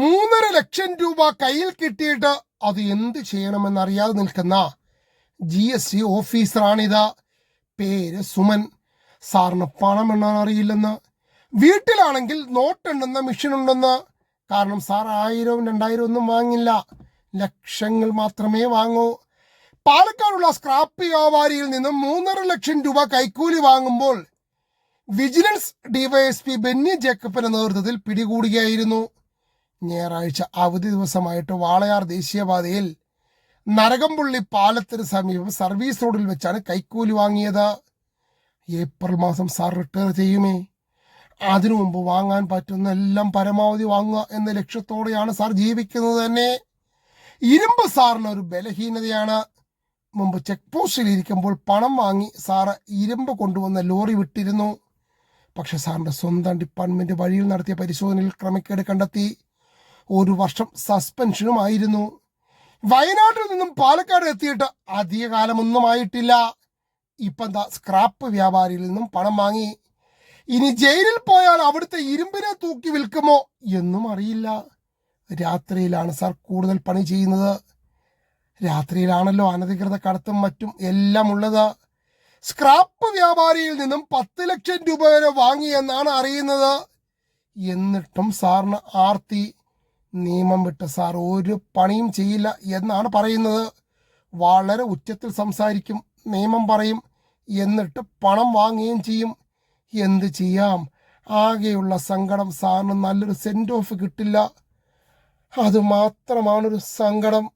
മൂന്നര ലക്ഷം രൂപ കയ്യിൽ കിട്ടിയിട്ട് അത് എന്ത് ചെയ്യണമെന്നറിയാതെ നിൽക്കുന്ന ജി എസ് ടി ഓഫീസറാണിത്. പേര് സുമൻ. സാറിന് പണം എണ്ണാൻ അറിയില്ലെന്ന്. വീട്ടിലാണെങ്കിൽ നോട്ടെണ്ണുന്ന മെഷീൻ ഉണ്ടെന്ന്. കാരണം സാർ ആയിരവും രണ്ടായിരവും ഒന്നും വാങ്ങില്ല. ലക്ഷങ്ങൾ മാത്രമേ വാങ്ങൂ. പാലക്കാടുള്ള സ്ക്രാപ്പ് വ്യാപാരിയിൽ നിന്നും മൂന്നര ലക്ഷം രൂപ കൈക്കൂലി വാങ്ങുമ്പോൾ വിജിലൻസ് ഡിവൈഎസ്പി ബെന്നി ജേക്കബിന്റെ നേതൃത്വത്തിൽ പിടികൂടുകയായിരുന്നു. ഞായറാഴ്ച അവധി ദിവസമായിട്ട് വാളയാർ ദേശീയപാതയിൽ നരകംപുള്ളി പാലത്തിന് സമീപം സർവീസ് റോഡിൽ വെച്ചാണ് കൈക്കൂലി വാങ്ങിയത്. ഏപ്രിൽ മാസം സാർ റിട്ടയർ ചെയ്യുമേ? അതിനു മുമ്പ് വാങ്ങാൻ പറ്റുന്ന എല്ലാം പരമാവധി വാങ്ങുക എന്ന ലക്ഷ്യത്തോടെയാണ് സാർ ജീവിക്കുന്നത് തന്നെ. ഇരുമ്പ് സാറിന് ഒരു ബലഹീനതയാണ്. മുമ്പ് ചെക്ക് പോസ്റ്റിൽ ഇരിക്കുമ്പോൾ പണം വാങ്ങി സാറ് ഇരുമ്പ് കൊണ്ടുവന്ന ലോറി വിട്ടിരുന്നു. പക്ഷെ സാറിന്റെ സ്വന്തം ഡിപ്പാർട്ട്മെന്റ് വഴിയിൽ നടത്തിയ പരിശോധനയിൽ ക്രമക്കേട് കണ്ടെത്തി. ഒരു വർഷം സസ്പെൻഷനുമായിരുന്നു വയനാട്ടിൽ നിന്നും പാലക്കാട് എത്തിയിട്ട് അധിക കാലമൊന്നും ആയിട്ടില്ല ഇപ്പം എന്താ സ്ക്രാപ്പ് വ്യാപാരിയിൽ നിന്നും പണം വാങ്ങി. ഇനി ജയിലിൽ പോയാൽ അവിടുത്തെ ഇരുമ്പിനെ തൂക്കി വിൽക്കുമോ എന്നും അറിയില്ല. രാത്രിയിലാണ് സാർ കൂടുതൽ പണി ചെയ്യുന്നത്. രാത്രിയിലാണല്ലോ അനധികൃത കടത്തും മറ്റും എല്ലാം ഉള്ളത്. സ്ക്രാപ്പ് വ്യാപാരിയിൽ നിന്നും പത്ത് ലക്ഷം രൂപ വരെ വാങ്ങിയെന്നാണ് അറിയുന്നത്. എന്നിട്ടും സാറിന് ആർത്തി. നിയമം വിട്ട് സാർ ഒരു പണിയും ചെയ്യില്ല എന്നാണ് പറയുന്നത്. വളരെ ഉച്ചത്തിൽ സംസാരിക്കും നിയമം പറയും എന്നിട്ട് പണം വാങ്ങുകയും ചെയ്യും. എന്ത് ചെയ്യാം? ആകെയുള്ള സങ്കടം സാറിന് നല്ലൊരു സെൻഡ് ഓഫ് കിട്ടില്ല. അതുമാത്രമാണൊരു സങ്കടം.